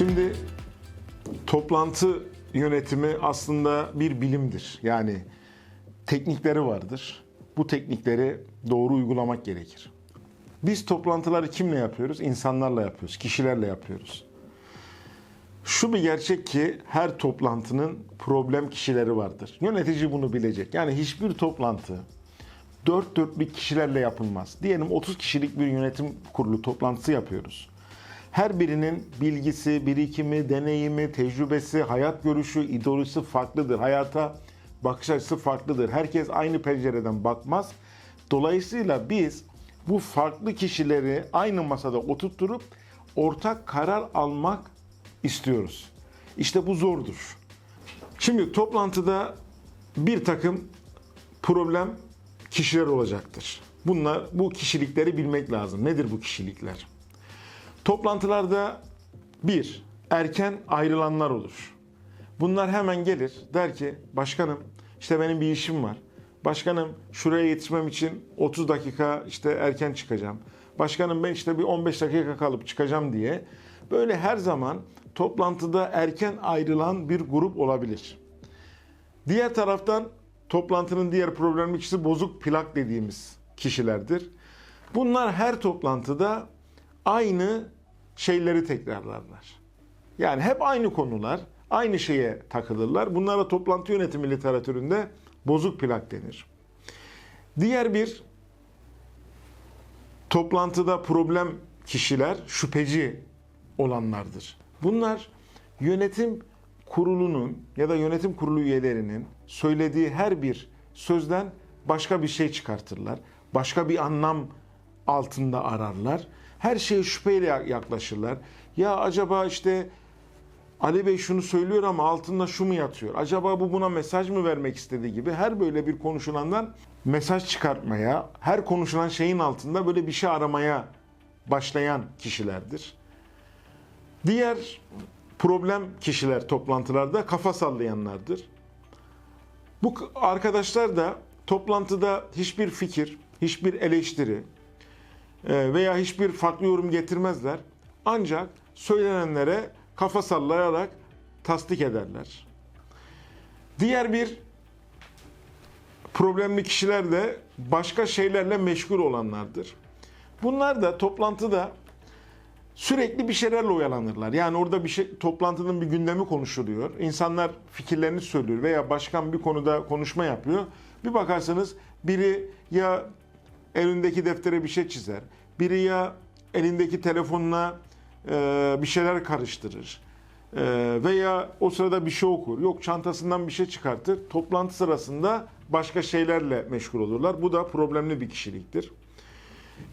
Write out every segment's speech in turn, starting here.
Şimdi toplantı yönetimi aslında bir bilimdir. Yani teknikleri vardır. Bu teknikleri doğru uygulamak gerekir. Biz toplantıları kimle yapıyoruz? İnsanlarla yapıyoruz, kişilerle yapıyoruz. Şu bir gerçek ki her toplantının problem kişileri vardır. Yönetici bunu bilecek. Yani hiçbir toplantı dört dörtlük kişilerle yapılmaz. Diyelim 30 kişilik bir yönetim kurulu toplantısı yapıyoruz. Her birinin bilgisi, birikimi, deneyimi, tecrübesi, hayat görüşü, ideolojisi farklıdır. Hayata bakış açısı farklıdır. Herkes aynı pencereden bakmaz. Dolayısıyla biz bu farklı kişileri aynı masada oturtturup ortak karar almak istiyoruz. İşte bu zordur. Şimdi toplantıda bir takım problem kişiler olacaktır. Bunlar bu kişilikleri bilmek lazım. Nedir bu kişilikler? Toplantılarda bir erken ayrılanlar olur. Bunlar hemen gelir der ki başkanım işte benim bir işim var. Başkanım şuraya yetişmem için 30 dakika işte erken çıkacağım. Başkanım ben işte bir 15 dakika kalıp çıkacağım diye böyle her zaman toplantıda erken ayrılan bir grup olabilir. Diğer taraftan toplantının diğer problemli bozuk plak dediğimiz kişilerdir. Bunlar her toplantıda aynı şeyleri tekrarlarlar. Yani hep aynı konular, aynı şeye takılırlar. Bunlara toplantı yönetimi literatüründe bozuk plak denir. Diğer bir toplantıda problem kişiler şüpheci olanlardır. Bunlar yönetim kurulunun ya da yönetim kurulu üyelerinin söylediği her bir sözden başka bir şey çıkartırlar. Başka bir anlam altında ararlar. Her şeye şüpheyle yaklaşırlar. Ya acaba işte Ali Bey şunu söylüyor ama altında şu mu yatıyor? Acaba bu buna mesaj mı vermek istediği gibi her böyle bir konuşulandan mesaj çıkartmaya, her konuşulan şeyin altında böyle bir şey aramaya başlayan kişilerdir. Diğer problem kişiler toplantılarda kafa sallayanlardır. Bu arkadaşlar da toplantıda hiçbir fikir, hiçbir eleştiri veya hiçbir farklı yorum getirmezler. Ancak söylenenlere kafa sallayarak tasdik ederler. Diğer bir problemli kişiler de başka şeylerle meşgul olanlardır. Bunlar da toplantıda sürekli bir şeylerle oyalanırlar. Yani orada bir şey toplantının bir gündemi konuşuluyor. İnsanlar fikirlerini söylüyor veya başkan bir konuda konuşma yapıyor. Bir bakarsanız biri ya elindeki deftere bir şey çizer. Biri ya elindeki telefonla e, bir şeyler karıştırır. E, veya o sırada bir şey okur. Yok çantasından bir şey çıkartır. Toplantı sırasında başka şeylerle meşgul olurlar. Bu da problemli bir kişiliktir.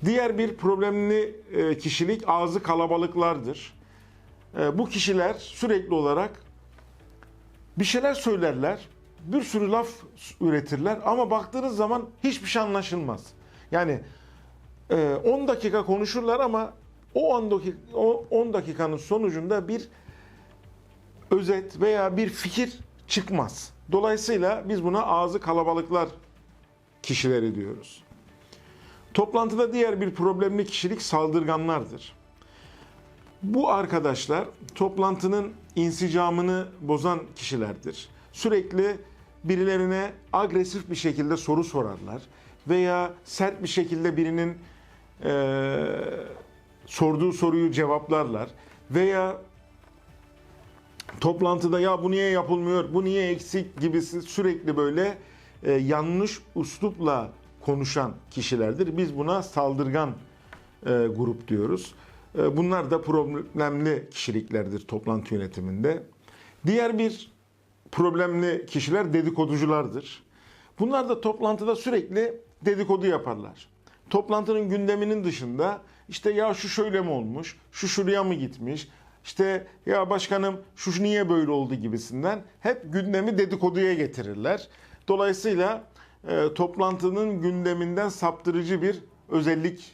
Diğer bir problemli e, kişilik ağzı kalabalıklardır. E, bu kişiler sürekli olarak bir şeyler söylerler, bir sürü laf üretirler ama baktığınız zaman hiçbir şey anlaşılmaz. Yani 10 dakika konuşurlar ama o 10 dakika, o 10 dakikanın sonucunda bir özet veya bir fikir çıkmaz. Dolayısıyla biz buna ağzı kalabalıklar kişileri diyoruz. Toplantıda diğer bir problemli kişilik saldırganlardır. Bu arkadaşlar toplantının insicamını bozan kişilerdir. Sürekli birilerine agresif bir şekilde soru sorarlar veya sert bir şekilde birinin e, sorduğu soruyu cevaplarlar veya toplantıda ya bu niye yapılmıyor, bu niye eksik gibisi sürekli böyle e, yanlış uslupla konuşan kişilerdir. Biz buna saldırgan e, grup diyoruz. E, bunlar da problemli kişiliklerdir toplantı yönetiminde. Diğer bir problemli kişiler dedikoduculardır. Bunlar da toplantıda sürekli dedikodu yaparlar. Toplantının gündeminin dışında işte ya şu şöyle mi olmuş, şu şuraya mı gitmiş, işte ya başkanım şu niye böyle oldu gibisinden hep gündemi dedikoduya getirirler. Dolayısıyla e, toplantının gündeminden saptırıcı bir özellik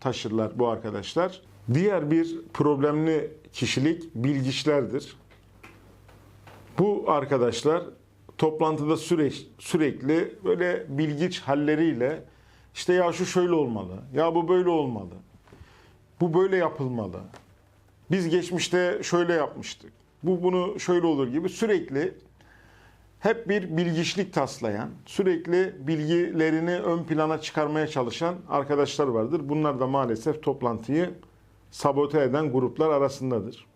taşırlar bu arkadaşlar. Diğer bir problemli kişilik bilgiçlerdir. Bu arkadaşlar toplantıda süreç, sürekli böyle bilgiç halleriyle işte ya şu şöyle olmalı, ya bu böyle olmalı, bu böyle yapılmalı. Biz geçmişte şöyle yapmıştık. Bu bunu şöyle olur gibi sürekli hep bir bilgiçlik taslayan, sürekli bilgilerini ön plana çıkarmaya çalışan arkadaşlar vardır. Bunlar da maalesef toplantıyı sabote eden gruplar arasındadır.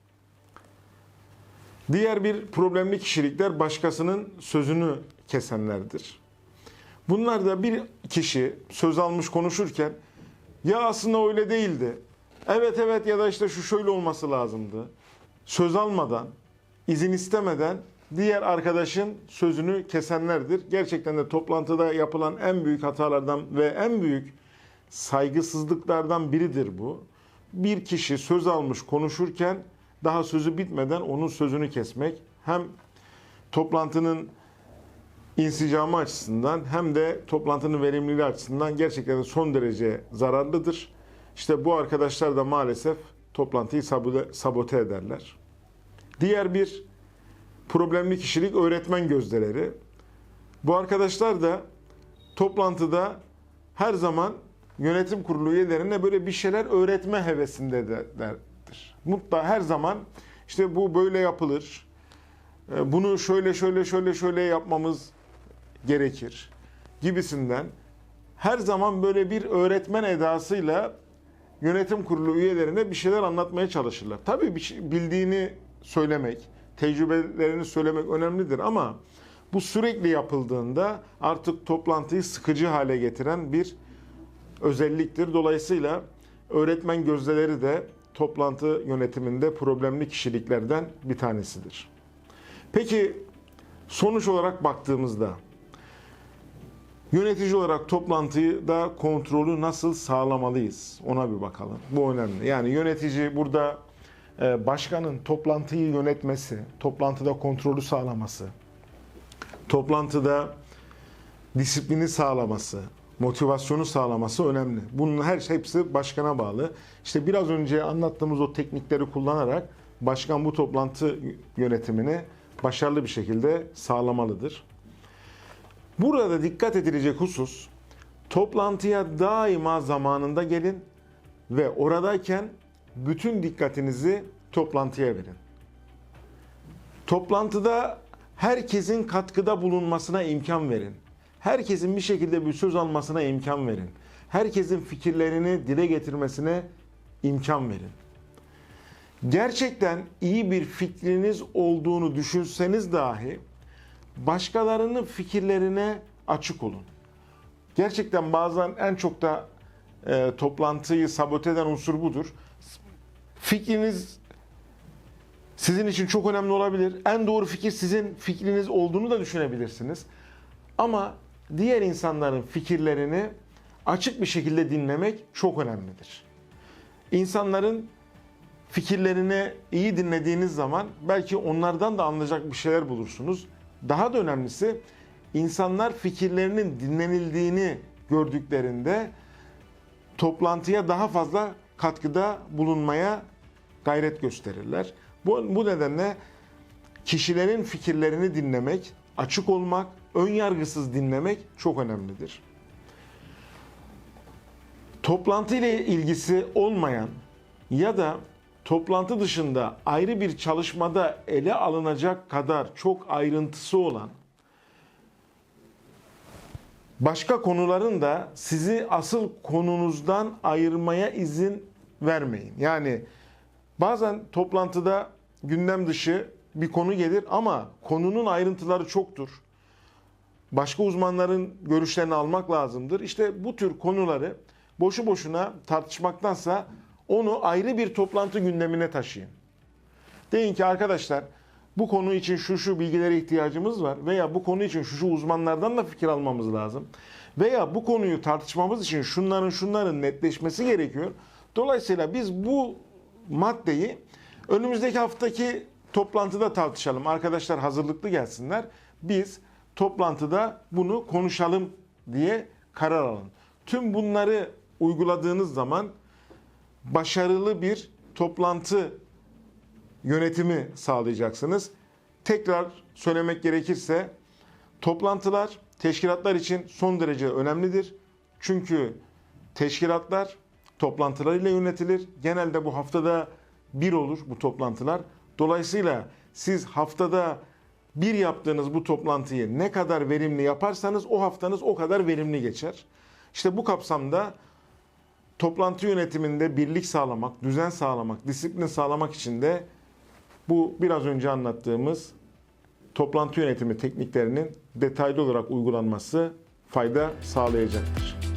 Diğer bir problemli kişilikler başkasının sözünü kesenlerdir. Bunlar da bir kişi söz almış konuşurken ya aslında öyle değildi. Evet evet ya da işte şu şöyle olması lazımdı. Söz almadan, izin istemeden diğer arkadaşın sözünü kesenlerdir. Gerçekten de toplantıda yapılan en büyük hatalardan ve en büyük saygısızlıklardan biridir bu. Bir kişi söz almış konuşurken daha sözü bitmeden onun sözünü kesmek hem toplantının insicamı açısından hem de toplantının verimliliği açısından gerçekten son derece zararlıdır. İşte bu arkadaşlar da maalesef toplantıyı sabote ederler. Diğer bir problemli kişilik öğretmen gözdeleri. Bu arkadaşlar da toplantıda her zaman yönetim kurulu üyelerine böyle bir şeyler öğretme hevesindedirler. Mutlu her zaman işte bu böyle yapılır. e, Bunu şöyle şöyle şöyle şöyle yapmamız gerekir gibisinden her zaman böyle bir öğretmen edasıyla yönetim kurulu üyelerine bir şeyler anlatmaya çalışırlar. Tabii şey, bildiğini söylemek, tecrübelerini söylemek önemlidir ama bu sürekli yapıldığında artık toplantıyı sıkıcı hale getiren bir özelliktir. Dolayısıyla öğretmen gözdeleri de toplantı yönetiminde problemli kişiliklerden bir tanesidir. Peki sonuç olarak baktığımızda yönetici olarak toplantıyı da kontrolü nasıl sağlamalıyız? Ona bir bakalım. Bu önemli. Yani yönetici burada e, başkanın toplantıyı yönetmesi, toplantıda kontrolü sağlaması, toplantıda disiplini sağlaması, motivasyonu sağlaması önemli. Bunun her şey hepsi başkana bağlı. İşte biraz önce anlattığımız o teknikleri kullanarak başkan bu toplantı yönetimini başarılı bir şekilde sağlamalıdır. Burada dikkat edilecek husus toplantıya daima zamanında gelin ve oradayken bütün dikkatinizi toplantıya verin. Toplantıda herkesin katkıda bulunmasına imkan verin. Herkesin bir şekilde bir söz almasına imkan verin. Herkesin fikirlerini dile getirmesine imkan verin. Gerçekten iyi bir fikriniz olduğunu düşünseniz dahi başkalarının fikirlerine açık olun. Gerçekten bazen en çok da e, toplantıyı sabote eden unsur budur. Fikriniz sizin için çok önemli olabilir. En doğru fikir sizin fikriniz olduğunu da düşünebilirsiniz. Ama diğer insanların fikirlerini açık bir şekilde dinlemek çok önemlidir. İnsanların fikirlerini iyi dinlediğiniz zaman belki onlardan da anlayacak bir şeyler bulursunuz. Daha da önemlisi insanlar fikirlerinin dinlenildiğini gördüklerinde toplantıya daha fazla katkıda bulunmaya gayret gösterirler. Bu, bu nedenle kişilerin fikirlerini dinlemek, açık olmak, ön yargısız dinlemek çok önemlidir. Toplantı ile ilgisi olmayan ya da toplantı dışında ayrı bir çalışmada ele alınacak kadar çok ayrıntısı olan başka konuların da sizi asıl konunuzdan ayırmaya izin vermeyin. Yani bazen toplantıda gündem dışı bir konu gelir ama konunun ayrıntıları çoktur. Başka uzmanların görüşlerini almak lazımdır. İşte bu tür konuları boşu boşuna tartışmaktansa onu ayrı bir toplantı gündemine taşıyın. Deyin ki arkadaşlar bu konu için şu şu bilgilere ihtiyacımız var veya bu konu için şu şu uzmanlardan da fikir almamız lazım. Veya bu konuyu tartışmamız için şunların şunların netleşmesi gerekiyor. Dolayısıyla biz bu maddeyi önümüzdeki haftaki toplantıda tartışalım. Arkadaşlar hazırlıklı gelsinler. Biz toplantıda bunu konuşalım diye karar alın. Tüm bunları uyguladığınız zaman başarılı bir toplantı yönetimi sağlayacaksınız. Tekrar söylemek gerekirse toplantılar teşkilatlar için son derece önemlidir. Çünkü teşkilatlar toplantılarıyla yönetilir. Genelde bu haftada bir olur bu toplantılar. Dolayısıyla siz haftada bir yaptığınız bu toplantıyı ne kadar verimli yaparsanız o haftanız o kadar verimli geçer. İşte bu kapsamda toplantı yönetiminde birlik sağlamak, düzen sağlamak, disiplin sağlamak için de bu biraz önce anlattığımız toplantı yönetimi tekniklerinin detaylı olarak uygulanması fayda sağlayacaktır.